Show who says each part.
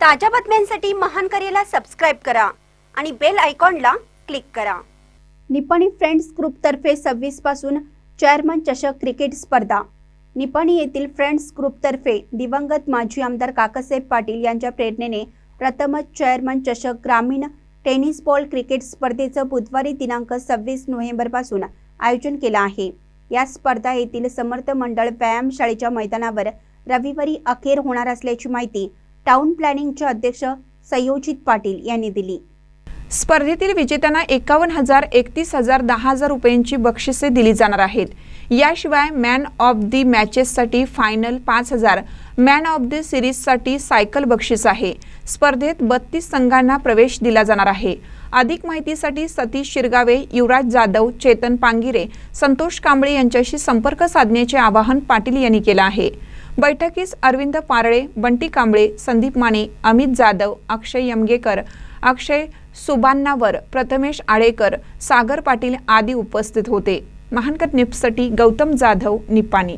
Speaker 1: ताज्या बातम्यांसाठी महान करेला सबस्क्राईब करा आणि बेल आयकॉनला क्लिक करा. निपाणी फ्रेंड्स ग्रुपतर्फे सव्वीसपासून चेअरमन चषक क्रिकेट स्पर्धा. निपाणी येथील फ्रेंड्स ग्रुपतर्फे दिवंगत माजी आमदार काकासाहेब पाटील यांच्या प्रेरणेने प्रथमच चेअरमन चषक ग्रामीण टेनिस बॉल क्रिकेट स्पर्धेचं बुधवारी दिनांक सव्वीस नोव्हेंबरपासून आयोजन केलं आहे. या स्पर्धा येथील समर्थ मंडळ व्यायामशाळेच्या मैदानावर रविवारी अखेर होणार असल्याची माहिती टाउन प्लॅनिंगचे अध्यक्ष संयोजित पाटील यांनी दिली.
Speaker 2: स्पर्धेतील विजेत्यांना एकावन्न हजार एकतीस हजार दहा हजार रुपयांची बक्षिसे दिली जाणार आहेत. याशिवाय मॅन ऑफ दी मॅचेससाठी फायनल पाच हजार मॅन ऑफ दी सिरीजसाठी सायकल बक्षीस आहे. स्पर्धेत बत्तीस संघांना प्रवेश दिला जाणार आहे. अधिक माहितीसाठी सतीश शिरगावे युवराज जाधव चेतन पांगिरे संतोष कांबळे यांच्याशी संपर्क साधण्याचे आवाहन पाटील यांनी केलं आहे. बैठकीस अरविंद पारळे बंटी कांबळे संदीप माने अमित जाधव अक्षय यमगेकर अक्षय सुबान्नावर प्रथमेश आळेकर सागर पाटील आदी उपस्थित होते. महानकट निप्सटी गौतम जाधव निपाणी.